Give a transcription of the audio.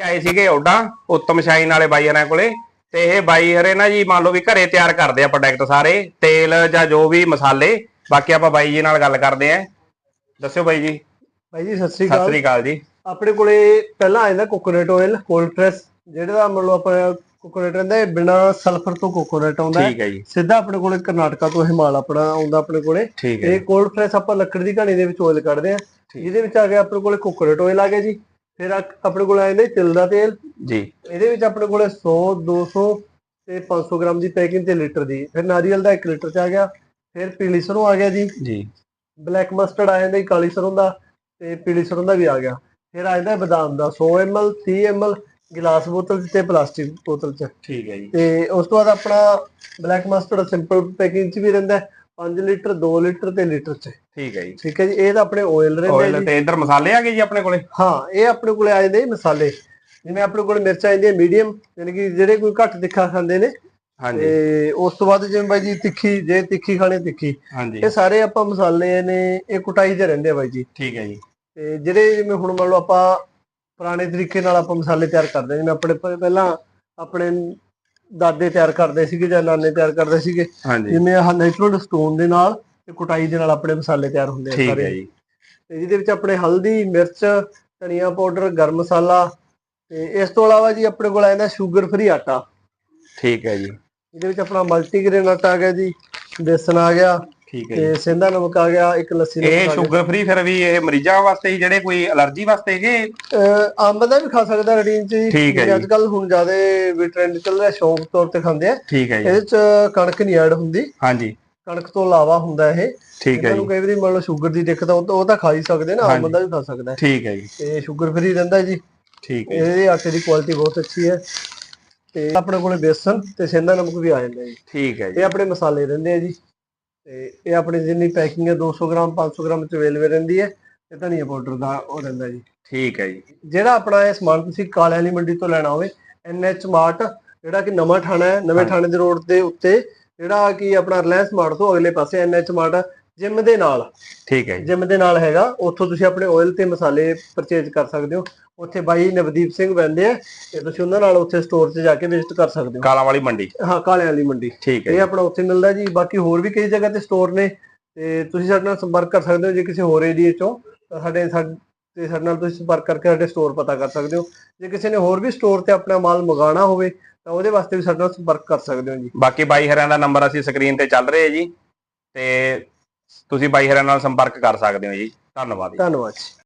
ਆਏ ਸੀਗੇ ਓਡਾ ਉੱਤਮ ਸ਼ਾਈਨ ਵਾਲੇ ਬਾਈ ਹਰਾਂ ਕੋਲੇ। ਤੇ ਇਹ ਬਾਈ ਹਰੇ ਨਾ ਜੀ ਮੰਨ ਲਓ ਵੀ ਘਰੇ ਤਿਆਰ ਕਰਦੇ ਆ ਪ੍ਰੋਡਕਟ ਸਾਰੇ ਤੇਲ ਜਾਂ ਜੋ ਵੀ ਮਸਾਲੇ ਬਾਕੀ ਆਪਾਂ ਬਾਈ ਜੀ ਨਾਲ ਗੱਲ ਕਰਦੇ ਆ। ਦੱਸਿਓ ਬਾਈ ਜੀ। ਭਾਈ ਜੀ ਸਤਿ ਸ੍ਰੀ ਸਤਿ ਅਕਾਲ ਸ੍ਰੀ ਅਕਾਲ ਜੀ। ਆਪਣੇ ਕੋਲੇ ਪਹਿਲਾਂ ਆ ਜਾਂਦਾ ਕੋਕੋਨਟ ਆਇਲ ਕੋਲਡ ਪ੍ਰੈਸ ਜਿਹੜਾ ਮਤਲਬ ਆਪਾਂ ਕੋਕੋਨਟ ਰਹਿੰਦਾ ਇਹ ਬਿਨਾ ਸਲਫਰ ਤੋਂ ਕੋਕੋਨਟ ਆਉਂਦਾ ਠੀਕ ਹੈ ਜੀ। ਸਿੱਧਾ ਆਪਣੇ ਕੋਲੇ ਕਰਨਾਟਕਾ ਤੋਂ ਹਿਮਾਲ ਆਪਣਾ ਆਉਂਦਾ ਆਪਣੇ ਕੋਲੇ। ਇਹ ਕੋਲਡ ਪ੍ਰੈਸ ਆਪਾਂ ਲੱਕੜ ਦੀ ਘਾਣੀ ਦੇ ਵਿੱਚ ਆਇਲ ਕੱਢਦੇ ਆ। ਜਿਹਦੇ ਵਿੱਚ ਆ ਗਿਆ ਆਪਣੇ ਕੋਲੇ ਕੋਕੋਨਟ ਆਇਲ ਆ ਗਿਆ ਜੀ। ਫਿਰ ਆਪਣੇ ਕੋਲ ਆ ਜਾਂਦਾ ਜੀ ਤਿਲ ਦਾ ਤੇਲ। ਜੀ। ਇਹਦੇ ਵਿੱਚ ਆਪਣੇ ਕੋਲੇ 100 200 ਤੇ 500 ਗ੍ਰਾਮ ਦੀ ਪੈਕਿੰਗ ਤੇ ਲੀਟਰ ਦੀ। ਫਿਰ ਨਾਰੀਅਲ ਦਾ 1 ਲੀਟਰ ਚ ਆ ਗਿਆ। ਫਿਰ ਪੀਲੀ ਸਰੋਂ ਆ ਗਿਆ ਜੀ। ਜੀ। ਬਲੈਕ ਮਸਟਰਡ ਆ ਜਾਂਦਾ ਕਾਲੀ ਸਰੋਂ ਦਾ ਤੇ ਪੀਲੀ ਸਰੋਂ ਦਾ ਵੀ ਆ ਗਿਆ। ਫਿਰ ਆ ਜਾਂਦਾ ਬਦਾਮ ਦਾ 100 ml 30 ml ਗਿਲਾਸ ਬੋਤਲ ਤੇ ਪਲਾਸਟਿਕ ਬੋਤਲ 'ਚ। ਠੀਕ ਹੈ ਜੀ। ਤੇ ਉਸ ਤੋਂ ਬਾਅਦ ਆਪਣਾ ਬਲੈਕ ਮਸਟਰਡ ਸਿੰਪਲ ਪੈਕਿੰਗ 'ਚ ਵੀ ਰਹਿੰਦਾ 5 ਲੀਟਰ 2 ਲੀਟਰ ਤੇ ਲੀਟਰ 'ਚ। ਠੀਕ ਹੈ ਜੀ। ਠੀਕ ਹੈ ਜੀ ਇਹ ਤਾਂ ਆਪਣੇ ਆਇਲ ਰਹਿੰਦੇ ਆ ਆਇਲ ਜੀ। ਤੇ ਇਧਰ ਮਸਾਲੇ ਆ ਗਏ ਜੀ ਆਪਣੇ ਕੋਲੇ? ਹਾਂ ਇਹ ਆਪਣੇ ਕੋਲੇ ਆ ਜਾਂਦੇ ਜੀ ਮਸਾਲੇ। ਜਿਵੇਂ ਆਪਣੇ ਕੋਲ ਮਿਰਚਾਂ ਆਉਂਦੀਆਂ ਮੀਡੀਅਮ ਯਾਨੀ ਕਿ ਜਿਹੜੇ ਕੋਈ ਘੱਟ ਤਿੱਖਾ ਖਾਂਦੇ ਨੇ। ਹਾਂਜੀ। ਤੇ ਉਸ ਤੋਂ ਬਾਅਦ ਜਿਵੇਂ ਬਾਈ ਜੀ ਤਿੱਖੀ ਜੇ ਤਿੱਖੀ ਖਾਣੀ ਤਿੱਖੀ। ਹਾਂਜੀ। ਇਹ ਸਾਰੇ ਆਪਾਂ ਮਸਾਲੇ ਨੇ ਇਹ ਕੁਟਾਈ 'ਚ ਰਹਿੰਦੇ ਆ ਬਾਈ ਜੀ। ਠੀਕ ਹੈ ਜੀ। ਤੇ ਜਿਹੜੇ ਜਿਵੇਂ ਹੁਣ ਮੰਨ ਲਓ ਆਪਾਂ ਪੁਰਾਣੇ ਤਰੀਕੇ ਨਾਲ ਆਪਾਂ ਮਸਾਲੇ ਤਿਆਰ ਕਰਦੇ ਜਿਵੇਂ ਆਪਣੇ ਪਹਿਲਾਂ ਆਪਣੇ ਦਾਦੇ ਤਿਆਰ ਕਰਦੇ ਸੀਗੇ ਜਾਂ ਨਾਨੇ ਤਿਆਰ ਕਰਦੇ ਸੀਗੇ। ਜਿਵੇਂ ਆਹ ਨੈਚੁਰਲ ਸਟੋਨ ਦੇ ਨਾਲ ਤੇ ਕੁਟਾਈ ਦੇ ਨਾਲ ਆਪਣੇ ਮਸਾਲੇ ਤਿਆਰ ਹੁੰਦੇ ਆ ਸਾਰੇ। ਜੀ। ਤੇ ਜਿਹਦੇ ਵਿੱਚ ਆਪਣੇ ਹਲਦੀ ਮਿਰਚ ਧਨੀਆ ਪਾਊਡਰ ਗਰਮ ਮਸਾਲਾ ਤੇ ਇਸ ਤੋਂ ਇਲਾਵਾ ਜੀ ਆਪਣੇ ਕੋਲ ਆ ਜਾਂਦਾ ਸ਼ੂਗਰ ਫ੍ਰੀ ਆਟਾ। ਠੀਕ ਹੈ ਜੀ। ਇਹਦੇ ਵਿੱਚ ਆਪਣਾ ਮਲਟੀਗ੍ਰੇਨ ਆਟਾ ਆ ਗਿਆ ਜੀ ਬੇਸਨ ਆ ਗਿਆ ਠੀਕ ਹੈ ਤੇ ਸਿੰਧਾ ਨਮਕ ਆ ਗਿਆ ਇੱਕ ਲੱਸੀ ਨਮਕ ਇਹ ਸ਼ੂਗਰ ਫ੍ਰੀ ਫਿਰ ਵੀ ਇਹ ਮਰੀਜ਼ਾਂ ਵਾਸਤੇ ਹੀ ਜਿਹੜੇ ਕੋਈ ਅਲਰਜੀ ਵਾਸਤੇ ਹੈਗੇ? ਅੰਬ ਦਾ ਵੀ ਖਾ ਸਕਦਾ ਰੂਟੀਨ ਚ ਜੀ। ਠੀਕ ਹੈ। ਅੱਜ ਕੱਲ ਹੁਣ ਜ਼ਿਆਦਾ ਵੀ ਟ੍ਰੈਂਡ ਚੱਲ ਰਿਹਾ ਸ਼ੌਂਕ ਤੌਰ ਤੇ ਖਾਂਦੇ ਆ। ਠੀਕ ਹੈ ਜੀ। ਇਹਦੇ ਚ ਕਣਕ ਨਹੀਂ ਐਡ ਹੁੰਦੀ। ਹਾਂਜੀ। ਕਣਕ ਤੋਂ ਇਲਾਵਾ ਹੁੰਦਾ ਇਹ। ਠੀਕ ਹੈ ਜੀ। ਕਈ ਵਾਰੀ ਮੰਨ ਲਓ ਸ਼ੂਗਰ ਦੀ ਦਿੱਕਤ ਉਹ ਤਾਂ- ਖਾ ਹੀ ਸਕਦੇ ਨਾ ਆਮ। ਬੰਦਾ ਵੀ ਖਾ ਸਕਦਾ ਹੈ। ਠੀਕ ਹੈ ਜੀ। ਤੇ ਸ਼ੂਗਰ ਫ੍ਰੀ ਰਹਿੰਦਾ ਜੀ। ਠੀਕ ਹੈ ਇਹਦੇ ਆਟੇ ਦੀ ਕੁਆਲਿਟੀ ਬਹੁਤ ਅੱਛੀ ਹੈ। ਤੇ ਆਪਣੇ ਕੋਲੇ ਬੇਸਨ ਤੇ ਸਿੰਧਾ ਨਮਕ ਵੀ ਆ ਜਾਂਦਾ ਜੀ। ਠੀਕ ਹੈ ਜੀ। ਇਹ ਆਪਣੇ ਮਸਾਲੇ ਰਹਿੰਦੇ ਆ ਜੀ। ਤੇ ਇਹ ਆਪਣੀ ਜਿੰਨੀ ਪੈਕਿੰਗ ਹੈ 200 ਗ੍ਰਾਮ 500 ਗ੍ਰਾਮ ਚ ਅਵੇਲੇਬਲ ਰਹਿੰਦੀ ਹੈ ਤੇ ਧਨੀਆ ਪਾਊਡਰ ਦਾ ਉਹ ਰਹਿੰਦਾ ਜੀ। ਠੀਕ ਹੈ ਜੀ। ਜਿਹੜਾ ਆਪਣਾ ਇਹ ਸਮਾਨ ਤੁਸੀਂ ਕਾਲੇ ਵਾਲੀ ਮੰਡੀ ਤੋਂ ਲੈਣਾ ਹੋਵੇ ਐਨਐਚ ਮਾਰਟ ਜਿਹੜਾ ਕਿ ਨਵਾਂ ਥਾਣਾ ਹੈ ਨਵੇਂ। ਥਾਣੇ ਦੇ ਰੋਡ ਦੇ ਉੱਤੇ ਜਿਹੜਾ ਕਿ ਆਪਣਾ ਰਿਲਾਇੰਸ ਮਾਰਟ ਤੋਂ ਅਗਲੇ ਪਾਸੇ ਐਨਐਚ ਮਾਰਟ ਜਿਮ ਦੇ ਨਾਲ। ਠੀਕ ਹੈ ਜੀ। ਜਿਮ ਦੇ ਨਾਲ ਹੈਗਾ ਉੱਥੋਂ ਤੁਸੀਂ ਆਪਣੇ ਆਇਲ ਤੇ ਮਸਾਲੇ ਪਰਚੇਜ ਕਰ ਸਕਦੇ ਹੋ। ਉੱਥੇ ਬਾਈ ਨਵਦੀਪ ਸਿੰਘ ਬੈੰਦੇ ਆ ਤੇ ਤੁਸੀਂ ਉਹਨਾਂ ਨਾਲ ਉੱਥੇ ਸਟੋਰ 'ਚ ਜਾ ਕੇ ਵਿਜ਼ਿਟ ਕਰ ਸਕਦੇ ਹੋ। ਕਾਲਾਂ ਵਾਲੀ ਮੰਡੀ। ਹਾਂ ਕਾਲੇ ਵਾਲੀ ਮੰਡੀ। ਠੀਕ ਹੈ ਇਹ ਆਪਣਾ ਉੱਥੇ ਮਿਲਦਾ ਜੀ ਬਾਕੀ ਹੋਰ ਵੀ ਕਈ ਜਗ੍ਹਾ ਤੇ ਸਟੋਰ ਨੇ ਤੇ ਤੁਸੀਂ ਸਾਡੇ ਨਾਲ ਸੰਪਰਕ ਕਰ ਸਕਦੇ ਹੋ ਜੇ ਕਿਸੇ ਹੋਰ ਏਰੀਏ ਚੋਂ ਸਾਡੇ ਤੇ ਸਾਡੇ ਨਾਲ ਤੁਸੀਂ ਸੰਪਰਕ ਕਰਕੇ ਸਾਡੇ ਸਟੋਰ ਪਤਾ ਕਰ ਸਕਦੇ ਹੋ। ਜੇ ਕਿਸੇ ਨੇ ਹੋਰ ਵੀ ਸਟੋਰ ਤੇ ਆਪਣਾ ਮਾਲ ਮੰਗਾਉਣਾ ਹੋਵੇ ਤਾਂ ਉਹਦੇ ਵਾਸਤੇ ਵੀ ਸਾਡੇ ਨਾਲ ਸੰਪਰਕ ਕਰ ਸਕਦੇ ਹੋ ਜੀ। ਬਾਕੀ ਬਾਈ ਹਰਿਆਂ ਦਾ ਨੰਬਰ ਅਸੀਂ ਸਕਰੀਨ ਤੇ ਚੱਲ ਰਿਹਾ ਜੀ ਤੇ ਤੁਸੀਂ ਬਾਈ ਹਰਿਆਂ ਨਾਲ ਸੰਪਰਕ ਕਰ ਸਕਦੇ ਹੋ ਜੀ। ਧੰਨਵਾਦ ਜੀ। ਧੰਨਵਾਦ ਜੀ।